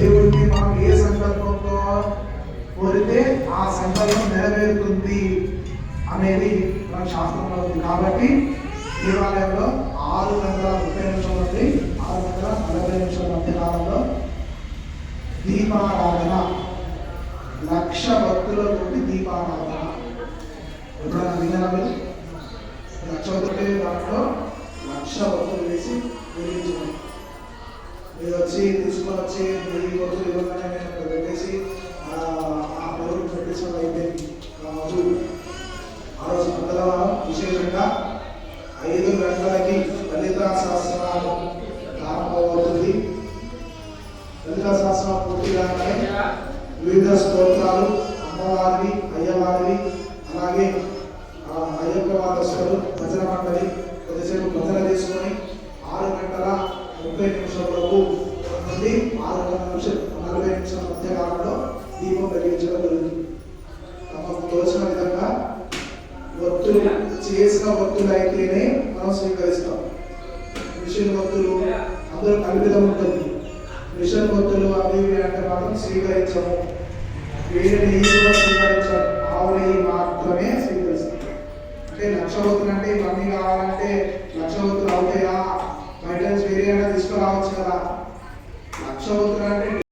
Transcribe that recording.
దేవుడిని మనం ఏ సంకల్పంతో కోరితే ఆ సంకల్పం నెరవేరుతుంది అనేది మన శాస్త్రంలో ఉంది. కాబట్టి దేవాలయంలో ఆరు వందల ముప్పై నిమిషం నుండి ఆరు వందల నలభై నిమిషం మధ్య కాలంలో దీపారాధన. లక్ష భక్తులతోటి దీపారాధన. ఎప్పుడైనా విన్నారా లక్ష భక్తులు దాంట్లో లక్ష భక్తులు వేసి వెలిగించడం వచ్చి తీసుకొని వచ్చి వెయ్యి భక్తులు ఇవ్వగానే నేను అక్కడ పెట్టేసి ఆ ఆ బరువును అయితే అయిపోయింది ఆ రోజు మంగళవారం విశేషంగా ఐదు గంటలకి లలిత సహస్రాలు ప్రారంభమవుతుంది. లలిత సహస్రం పూర్తి కాగానే వివిధ స్తోత్రాలు అమ్మవారివి అయ్యవారివి అలాగే అయ్యప్ప వారసులు నుండి ఆరు నిమిషం నలభై నిమిషాల మధ్య కాలంలో దీపం వెలిగించడం జరుగుతుంది. తమకు తోచిన విధంగా ఒత్తులు చేసిన ఒత్తులు అయితేనే మనం స్వీకరిస్తాం. మిషన్ ఒత్తులు అందరూ కల్పితం ఉంటుంది. మిషన్ ఒత్తులు అవి అంటే మనం స్వీకరించము. వేరే నెయ్యి కూడా ఆవు నెయ్యి మాత్రమే స్వీకరిస్తాం. అంటే లక్ష ఒత్తులు అంటే ఇవన్నీ కావాలంటే లక్ష ఒత్తులు లక్ష ఒత్తులు అంటే